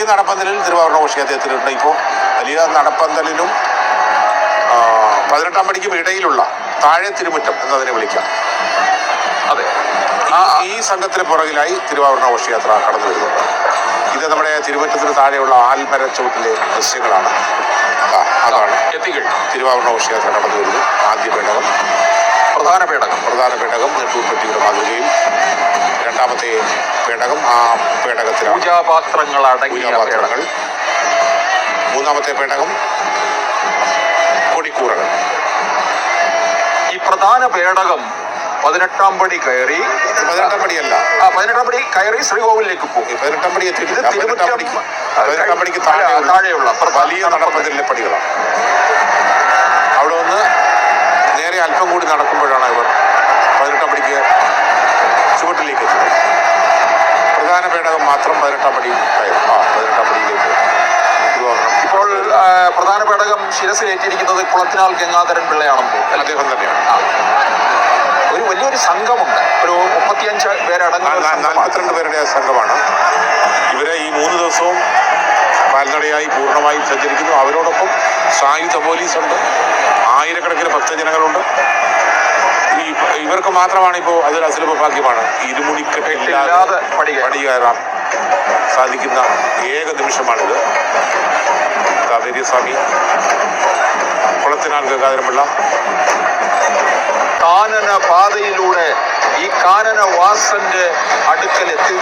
വലിയ നടപ്പന്തലിൽ തിരുവാഭരണ ഘോഷയാത്രത്തിലുണ്ട് ഇപ്പോൾ വലിയ നടപ്പന്തലിനും ആ, പതിനെട്ടാം പടിക്കും ഇടയിലുള്ള താഴെ തിരുമുറ്റം എന്നതിനെ വിളിക്കാം. അതെ. ഈ- സംഘത്തിന് പുറകിലായി തിരുവാഭരണ ഘോഷയാത്ര കടന്നു വരുന്നുണ്ട്. ഇത് നമ്മുടെ തിരുമുറ്റത്തിന് താഴെയുള്ള ആൽമര ചുവട്ടിലെ ദൃശ്യങ്ങളാണ് അതാണ് തിരുവാഭരണ ഘോഷയാത്ര കടന്നു വരുന്നു ആദ്യ പേടകം. പ്രധാന പേടകം. പ്രധാന പേടകം നെട്ടൂർപ്പെട്ടിയുടെ മാതൃകയിൽ. രണ്ടാമത്തെ പേടകം ആ പേടകത്തിലാണ്. പൂജാപാത്രങ്ങൾ അടങ്ങിയ പൂജാപാത്രങ്ങൾ. മൂന്നാമത്തെ പേടകം കൊടിക്കൂറകൾ. ഈ പ്രധാന പേടകം പതിനെട്ടാം പടി കയറി പതിനെട്ടാം പടിയല്ല. ആ പതിനെട്ടാം പടി കയറി ശ്രീകോവിലേക്ക് പോകും. പതിനെട്ടാം പടി എത്തിയിട്ട് പതിനെട്ടാം പടിക്ക് താഴെയുള്ള വലിയ നടപ്പതിലെ പടികളാണ്. അവിടെ വന്ന് നേരെ അല്പം കൂടി നടക്കുമ്പോഴാണ് ഇവർ പതിനെട്ടാം പടിക്ക് ചുവട്ടിലേക്ക് എത്തുന്നത് പ്രധാന പേടകം മാത്രം പതിനെട്ടാം പടി ആ പതിനെട്ടാം പടിയിലേക്ക്. ഇപ്പോൾ പ്രധാന പേടകം ശിരസിലേറ്റിരിക്കുന്നത് കുളത്തിനാൽ ഗംഗാധരൻ പിള്ളയാണെന്ന്? അദ്ദേഹം തന്നെയാണ്. ഒരു വലിയൊരു സംഘമുണ്ട്. ഒരു മുപ്പത്തിയഞ്ച് പേരടങ്ങുന്ന. നാൽപ്പത്തിരണ്ട് പേരുടെ സംഘമാണ്. ഇവരെ ഈ മൂന്ന് ദിവസവും കാൽനടയായി പൂർണമായും സഞ്ചരിക്കുന്നു. അവരോടൊപ്പം സായുധ പോലീസുണ്ട്. ആയിരക്കണക്കിന് ഭക്തജനങ്ങളുണ്ട്. ഈ ഇവർക്ക് മാത്രമാണ് ഇപ്പോൾ അതൊരു അസുലഭ ഭാഗ്യമാണ് ഇരുമുടിക്കെട്ടില്ലാതെ പടി കയറാം. സാധിക്കുന്ന ഏക നിമിഷമാണിത്. കാവേരിസ്വാമി കുളത്തിനാൽ ഗംഗാധരപിള്ള. കാനന പാതയിലൂടെ ഈ കാനന വാസന്റെ അടുക്കൽ എത്തി